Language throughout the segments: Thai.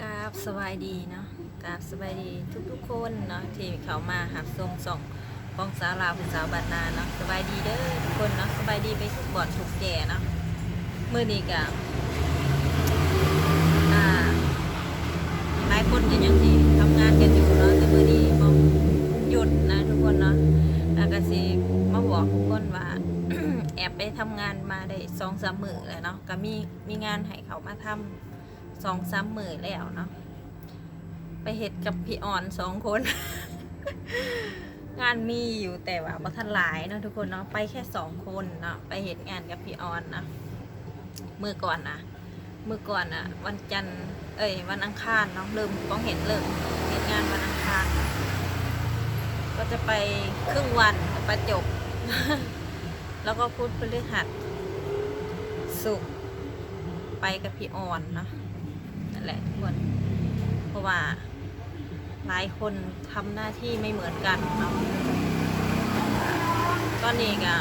กราบสบายดีเนาะกราบสบายดีทุกๆคนเนาะที่เขามาหับทรงส่งกองสาวลาวผู้สาวบานนาเนาะสบายดีเด้อทุกคนเนาะสบายดีไปทุกบ่อนทุกแก่เนาะมื่อนี้ก็อ่าหลายคนก็ยังที่ทำงานกันอยู่เนาะแต่มื่อนี้มองหยุดนะทุกคนเนาะแล้วก็สิมาบอกทุกคนว่าแอบไปทำงานมาได้สองสามมือแล้วเนาะก็มีมีงานให้เขามาทำ สองสามหมื่นแล้วเนาะไปเห็ดกับพี่อ่อนสองคน งานมีอยู่แต่ว่าบ่ทันหลายเนาะทุกคนเนาะไปแค่สองคนเนาะไปเห็ดงานกับพี่อ่อนนะเมื่อก่อนนะเมื่อก่อนอะวันจันทร์เอ้ยวันอังคารเนาะเริ่มต้องเห็นเริ่มเห็นงานวันอังคารก็จะไปครึ่งวันประจบ แล้วก็พูดพฤหัสสุกไปกับพี่ออนเนาะ นั่นแหละทุกคน เพราะว่าหลายคนทำหน้าที่ไม่เหมือนกันเนาะตอนนี้ก็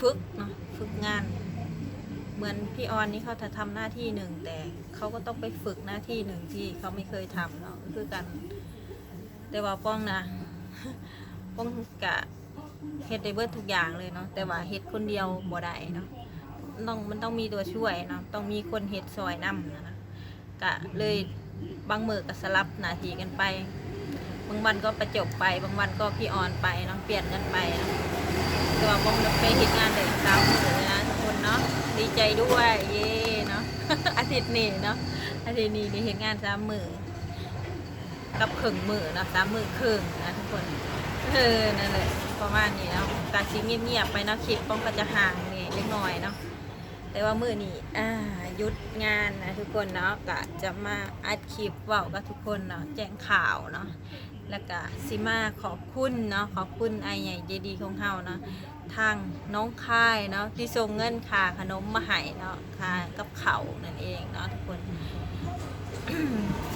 ฝึกเนาะฝึกงาน เหมือนพี่ออนนี่เขาจะทำหน้าที่หนึ่งแต่เขาก็ต้องไปฝึกหน้าที่หนึ่งที่เขาไม่เคยทำเนาะคือกัน แต่ว่าป้องนะป้องกะเฮ็ดได้เบิดทุกอย่างเลยเนาะแต่ว่าเฮ็ดคนเดียวบ่ได้เนาะ ต้องมันต้องมีตัวช่วยเนาะต้องมีคนเฮ็ดซอยนํนะนะก็เลยบางมือก็สลับหน้าที่กันไป บางวันก็ประจบไป บางวันก็พี่ออนไปเนาะเปลี่ยนกันไปเนาะแต่ว่าบ่ได้ไปเฮ็ดงานได้สามมื้อนะทุกคนเนาะดีใจด้วยเย้เนาะอาทิตย์นี้เนาะอาทิตย์นี้ได้เฮ็ดงานสามมือกับครึ่งมือเนาะสามมือครึ่งนะทุกคนเออนั่นแหละประมาณนี้เนาะการชิเงียบๆไปเนาะคลิปป้องก็จะห่างนี่เล็กน้อยเนาะ แต่ว่ามือนี้อ่าหยุดงานนะทุกคนเนาะก็จะมาอัดคลิปเว้ากับทุกคนเนาะแจ้งข่าวเนาะแล้วก็สิมาขอบคุณเนาะขอบคุณไอใหญ่เจดีของเฮาเนาะทางน้องค่ายเนาะที่ส่งเงินค่าขนมมาให้เนาะค่ากับเขานั่นเองเนาะทุกคน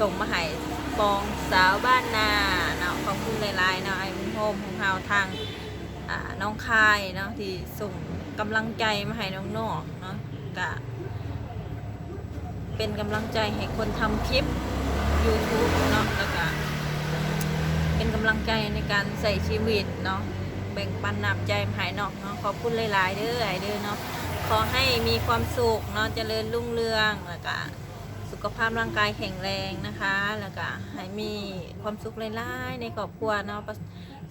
ส่งมาให้ปองสาวบ้านนาเนาะขอบคุณหลายๆเนาะไอ้บุญโฮมของเราทางน้องค่ายเนาะที่ส่งกำลังใจมาให้น้องๆเนาะ ก็เป็นกำลังใจให้คนทำคลิป YouTube เนาะแล้วก็เป็นกำลังใจในการใส่ชีวิตเนาะแบ่งปันน้ำใจมาให้น้องเนาะขอบคุณหลาย ๆ เด้อไอเด้อเนาะขอให้มีความสุขเนาะเจริญรุ่งเรืองแล้วก็สุขภาพร่างกายแข็งแรงนะคะ แล้วก็ให้มีความสุขหลาย ๆ ในครอบครัวเนาะ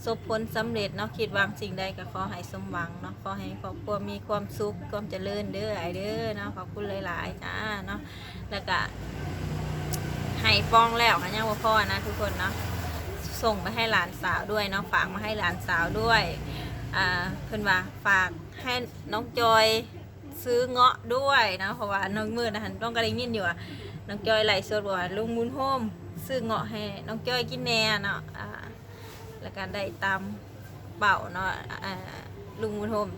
สบผลสำเร็จเนาะคิดวังสิ่งใดก็ขอให้สมหวังเนาะขอให้ครอบครัวมีความสุขความเจริญเด้อไอเด้อเนาะขอบคุณหลายๆจ้าเนาะแล้วก็ให้ป้องแล้วค่ะยังว่าพ่อนะทุกคนเนาะส่งไปให้หลานสาวด้วยเนาะฝากมาให้หลานสาวด้วยอ่าเพิ่นว่าฝากให้น้องจอยซื้อเงาะด้วยนะเพราะว่าน้องมือนะหันต้องกระดิ่งยินอยู่อะน้องจอยไหลสดบอกว่าลุงมุนโฮมซื้อเงาะให้น้องจอยกินแน่เนาะอ่า แล้วก็ได้ตามเป่าเนาะลุงมุนโฮม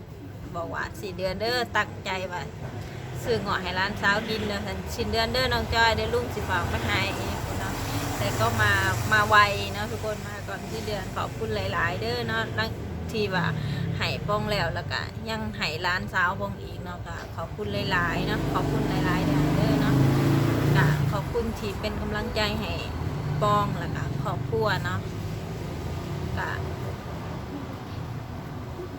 บอกว่าสี่เดือนเด้อตั้งใจว่าซื้อเงาะให้ร้านสาวกินเด้อสันชิ้นเดือนเด้อน้องจอยเดี๋ยวลุงสิฝากไปให้เนาะแต่ก็มามาไวเนาะทุกคนมาก่อนที่เดือนขอบคุณหลาย ๆ เด้อเนาะหลังที่ว่าให้ป้องแล้วแล้วก็ยังให้ร้านสาวป้องอีกเนาะก็ขอบคุณหลายๆเนาะขอบคุณหลายๆเด้อเด้อเนาะก็ขอบคุณที่เป็นกำลังใจให้ป้องแล้วก็ครอบครัวเนาะ ก็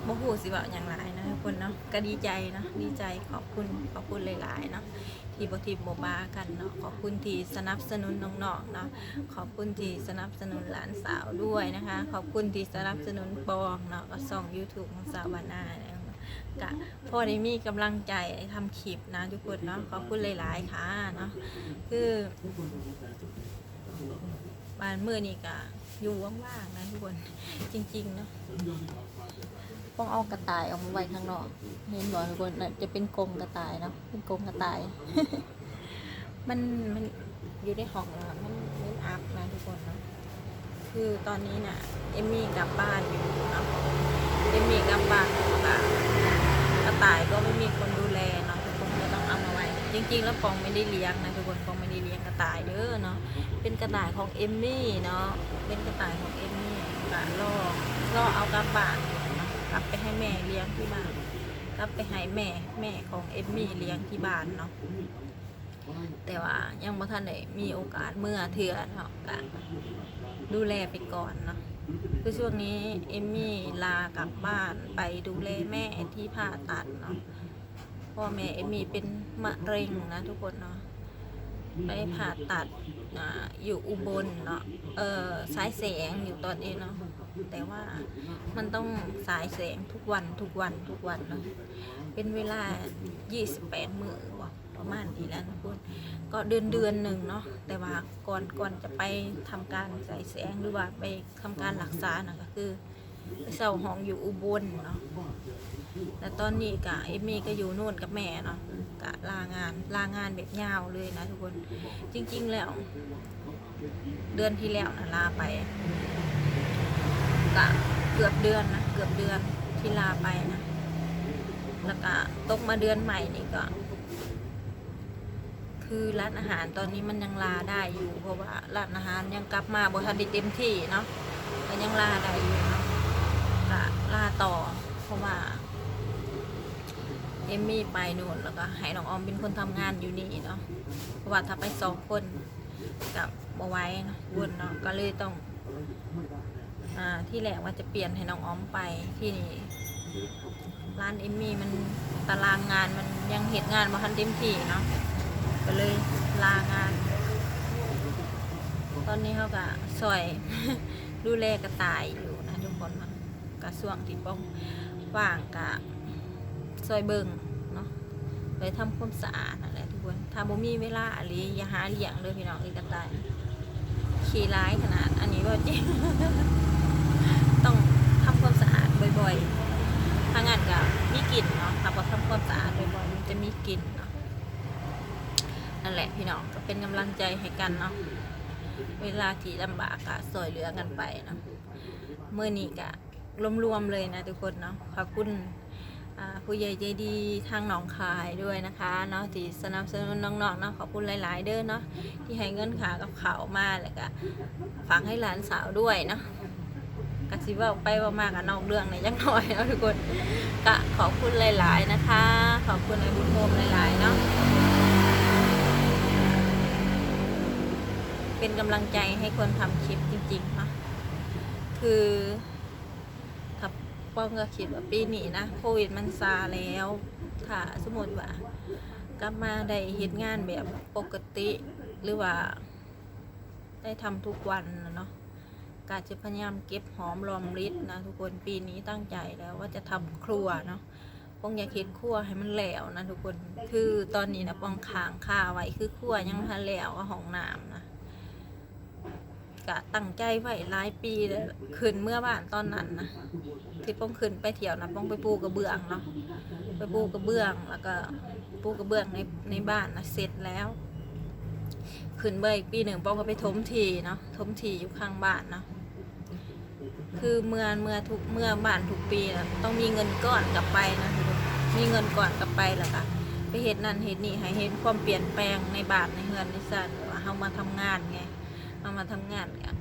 บ่ฮู้สิว่าอย่างไรนะทุกคนเนาะก็ดีใจเนาะดีใจขอบคุณขอบคุณหลายๆเนาะที่บทีมบ่บากันเนาะขอบคุณที่สนับสนุนน้องๆเนาะขอบคุณที่สนับสนุนหลานสาวด้วยนะคะ ขอบคุณที่สนับสนุนปองเนาะก็ส่อง YouTube ของสาวบานาเนาะกะพอได้มีกำลังใจทำคลิปนะทุกคนเนาะขอบคุณหลายๆค่ะเนาะคือบ้านมือนี่กะ อยู่ว่างๆนะทุกคนจริงๆเนาะต้องเอากระต่ายออกมาไว้ข้างนอกเห็นบ่ทุกคนน่ะจะเป็นกรงกระต่ายเนาะเป็นกรงกระต่าย มันมันอยู่ในห้องแล้วมันมันอัพนะทุกคนเนาะคือตอนนี้น่ะเอมมี่กลับบ้านอยู่เนาะเอมมี่กลับบ้านแล้วก็กระต่ายก็ไม่มีคนดูแลเนาะทุกคนก็ต้องเอามาไว้ จริง ๆ แล้วปองไม่ได้เลี้ยงนะทุกคนปองไม่ได้เลี้ยงกระต่ายเด้อเนาะ กระต่ายของเอมมี่เนาะ เป็นกระต่ายของเอมมี่กะล่อล่อเอากลับบ้านเนาะกลับไปให้แม่เลี้ยงที่บ้าน กลับไปให้แม่แม่ของเอมมี่เลี้ยงที่บ้านเนาะ แต่ว่ายังบ่ทันได้มีโอกาสเมื่อเถื่อเนาะก็ดูแลไปก่อนเนาะคือช่วงนี้เอมมี่ลากลับบ้านไปดูแลแม่ที่ผ่าตัดเนาะเพ่อแม่เอมมี่เป็นมะเร็งนะทุกคน ไปผ่าตัดออยู่อุบลเนาะเออสายแสงอยู่ตอนนี้เนาะแต่ว่ามันต้องสายแสงทุกวันทุกวันทุกวันเนาะเป็นเวลา 28 มือว่ะประมาณนี้แล้วนะคุณก็เดือนเดือนหนึ่งเนาะแต่ว่าก่อนก่อนจะไปทำการสายแสงหรือว่าไปทำการรักษานะก็คือ เช่าห้องอยู่อุบลเนาะแต่ตอนนี้กะเอมมี่ก็อยู่นู่นกับแม่เนาะกะลางานลางานแบบยาวเลยนะทุกคน จริง ๆ แล้ว เดือนที่แล้วนะลาไปกะเกือบเดือนนะเกือบเดือนที่ลาไปนะแล้วก็ตกมาเดือนใหม่นี่ก็ คือร้านอาหารตอนนี้มันยังลาได้อยู่ เพราะว่าร้านอาหารยังกลับมาบทันได้เต็มที่เนาะก็ยังลาได้อยู่เนาะ ลาต่อ เพราะว่าเอมมี่ไปนู่นแล้วก็ให้น้องออมเป็นคนทำงานอยู่นี่เนาะเพราะว่าถ้าไปสองคนกับบไว้เนาะวุ่นเนาะก็เลยต้องอ่าที่แรกว่าจะเปลี่ยนให้น้องออมไปที่นี่ร้านเอมมี่มันตารางงานมันยังเหตุงานมาทันเต็มที่เนาะก็เลยลางาน ตอนนี้เขาก็ซอยดูแลกระต่ายอยู่ กระส่วงที่ป้องว่างกะซอยเบิงเนาะไปทำความสะอาดนั่นแหละทุกคนถ้าบ่มีเวลาอะไรอย่าหาเลี้ยงเลยพี่น้องอีกกระต่ายขี้ร้ายขนาดอันนี้ว่าจริงต้องทำความสะอาดบ่อยๆถ้างั้นก็มีกลิ่นเนาะถ้าบ่ทำความสะอาดบ่อยๆมันจะมีกลิ่นเนาะนั่นแหละพี่น้องก็เป็นกำลังใจให้กันเนาะเวลาที่ลำบากก็สอยเหลือกันไปเนาะเมื่อนี้ก็ รวมๆเลยนะทุกคนเนาะขอบคุณผู้ใหญ่ใจดีทางหนองคายด้วยนะคะเนาะที่สนับสนุนน้องๆเนาะขอบคุณหลายๆเด้อเนาะที่ให้เงินขากับเขาวมาแล้วก็ฝากให้หลานสาวด้วยเนาะกสิเว่าไปว่ามากกับนอกเรื่องในยังน่อยเนาะทุกคนก็ขอบคุณหลาย ๆนะคะ ขอบคุณในบุญโฮมหลายๆเนาะเป็นกำลังใจให้คนทำคลิปจริงๆเนาะคือ ป้องก็คิดว่าปีนี้นะโควิดมันซาแล้วถ้าสมมติว่ากลับมาได้เฮ็ดงานแบบปกติหรือว่า ได้ทำทุกวันนะเนาะกาจะพยายามเก็บหอมรอมริดนะทุกคนปีนี้ตั้งใจแล้วว่าจะทำครัวเนาะป้องอยากเฮ็ดครัวให้มันแหลวนะทุกคนคือตอนนี้นะป้องค้างค่าไว้คือครัวยังไม่ทันแหลวว่าห้องน้ำนะ กะตั้งใจไว้หลายปีเลยขึ้นเมื่อบ้านตอนนั้นนะที่ป้องขึ้นไปเที่ยวนะป้องไปปูกระเบื้องเนาะไปปูกระเบื้องแล้วก็ปูกระเบื้องในในบ้านนะเสร็จแล้วขึ้นไปอีกปีหนึ่งป้องก็ไปถมทีเนาะถมทีอยู่ข้างบ้านเนาะคือเมื่อเมื่อทุกเมื่อบ้านทุกปีนะต้องมีเงินก้อนกลับไปนะมีเงินก่อนกลับไปแล้วก็ไปเห็ดนั่นเห็ดนี่ให้เห็นความเปลี่ยนแปลงในบ้านในเฮือนในซ่านว่าเฮามาทำงานไง เอามาทำงานกัน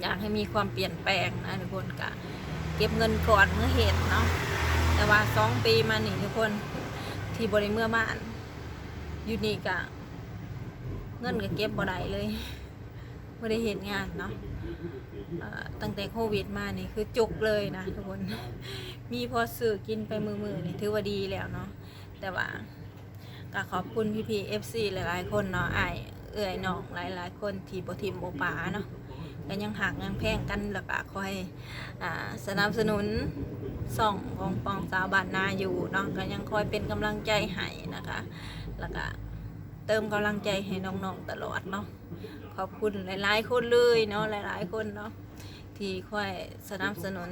อยากให้มีความเปลี่ยนแปลงนะทุกคนกะเก็บเงินก่อนเมื่อเหตุเนาะแต่ว่าสองปีมาหนี่ทุกคนที่บริเมื่อบ้านอยู่นี่กะเงินก็เก็บบ่ได้เลยไม่ได้เห็นงานเนาะตั้งแต่โควิดมานี่คือจุกเลยนะทุกคน มีพอซื้อกินไปมือๆนี่ถือว่าดีแล้วเนาะแต่ว่าก็ขอบคุณพี่พีเอฟซีหลายๆคนเนาะไอ เอื่อยน้องหลายๆ คนที่บทีมโอป๋าเนาะก็ยังหักยังแพงกันแล้วก็คอยอ่าสนับสนุนส่องของปองสาวบานนาอยู่เนาะก็ยังคอยเป็นกำลังใจให้นะคะ แล้วก็เติมกำลังใจให้น้องๆตลอดเนาะขอบคุณหลายๆคนเลยเนาะหลาย ๆ คนเนาะที่คอยสนับสนุน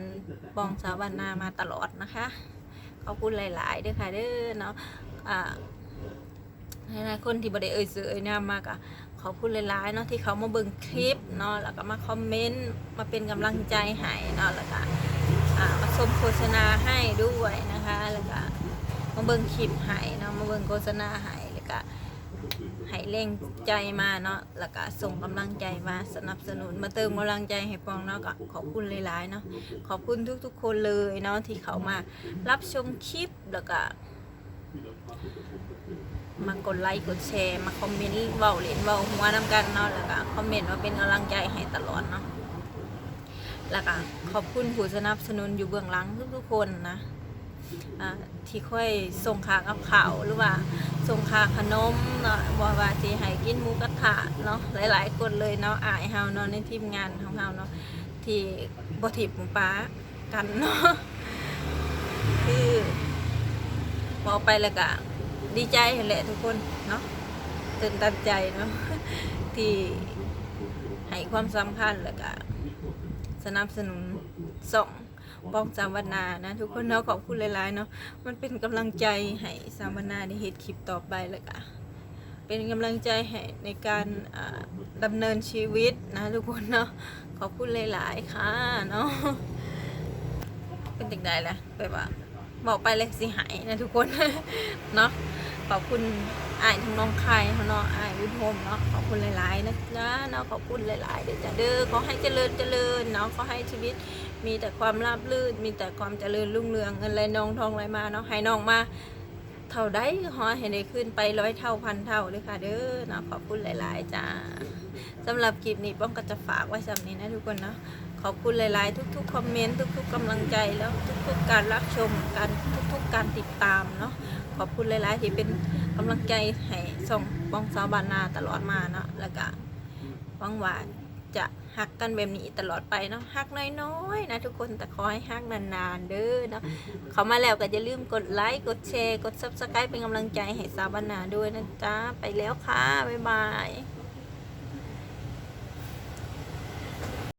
ปองสาวบานนามาตลอดนะคะขอบคุณหลาย ๆ ด้วยค่ะเด้อเนาะอ่า หลายๆคนที่บได้เอ่ยซื้อเอ่ยนามมากอะขอบคุณหลายๆเนาะที่เขามาเบิ่งคลิปเนาะแล้วก็มาคอมเมนต์มาเป็นกำลังใจให้เนาะแล้วก็อ่ามาชมโฆษณาให้ด้วยนะคะแล้วก็มาเบิ่งคลิปให้เนาะมาเบิ่งโฆษณาให้แล้วก็ให้แรงใจมาเนาะแล้วก็ส่งกำลังใจมาสนับสนุนมาเติมกำลังใจให้ปองเนาะก็ขอบคุณหลายๆเนาะขอบคุณทุกๆ คนเลยเนาะที่เขามารับชมคลิปแล้วก็ มากดไลค์กดแชร์มาคอมเมนต์เว้าเล่นเว้าหัวนำกันเนาะแล้วก็คอมเมนต์มาเป็นกำลังใจให้ตลอดเนาะแล้วก็ขอบคุณผู้สนับสนุนอยู่เบื้องหลังทุกๆคนนะที่ค่อยส่งค่ากับข่าวหรือว่าส่งค่าขนมเนาะบอกว่าที่ให้กินหมูกระทะเนาะหลาย ๆ คนเลยเนาะอายเฮาเนาะในทีมงานของเฮาเนาะที่บ่ถิบหมูป้ากันเนาะคือบอกไปแล้วก็ ดีใจแหละทุกคนเนาะตื่นตันใจเนาะที่ให้ความสำคัญแล้วก็สนับสนุนส่องป้องสามวนานะ ทุกคนเนาะขอบคุณหลายๆเนาะมันเป็นกำลังใจให้สามวนาได้เฮ็ดคลิปต่อไปแล้วก็เป็นกำลังใจให้ในการอ่าดำเนินชีวิตนะทุกคนเนาะขอบคุณหลายๆค่ะเนาะเป็นติ่งใดแหละแบบว่าบอกไปเลยสิหายนะทุกคนเนาะ ขอบคุณอายทั้งน้องคายทั้งน้องอายวิทโฮมเนาะขอบคุณหลายๆนะจ๊ะเนาะขอบคุณหลายๆเด้อจ้ะเด้อขอให้เจริญเจริญเนาะขอให้ชีวิตมีแต่ความราบรื่นมีแต่ความเจริญรุ่งเรืองเงินไหลนองทองไหลมาเนาะให้น้องมาเท่าใดขอให้ได้ขึ้นไปร้อยเท่าพันเท่าเลยค่ะ เด้อเนาะขอบคุณหลาย ๆจ้าสำหรับคลิปนี้ป้องก็จะฝากไว้สำนี้นะทุกคนเนาะขอบคุณหลาย ๆ ทุก ๆ คอมเมนต์ทุก ๆกำลังใจแล้วทุก ๆ การรับชมการทุก ๆ การติดตามเนาะ ขอบคุณหลายๆ ที่เป็นกำลังใจให้ส่งบ้องสาวบานนาตลอดมาเนาะแล้วก็หวังว่าจะฮักกันแบบนี้ตลอดไปเนาะฮักน้อยๆนะทุกคนแต่ขอให้ฮักนานๆเด้อเนาะเขามาแล้วก็อย่าลืมกดไลค์กดแชร์กดซับสไครป์เป็นกำลังใจให้สาวบานนาด้วยนะจ๊ะไปแล้วค่ะบ๊ายบาย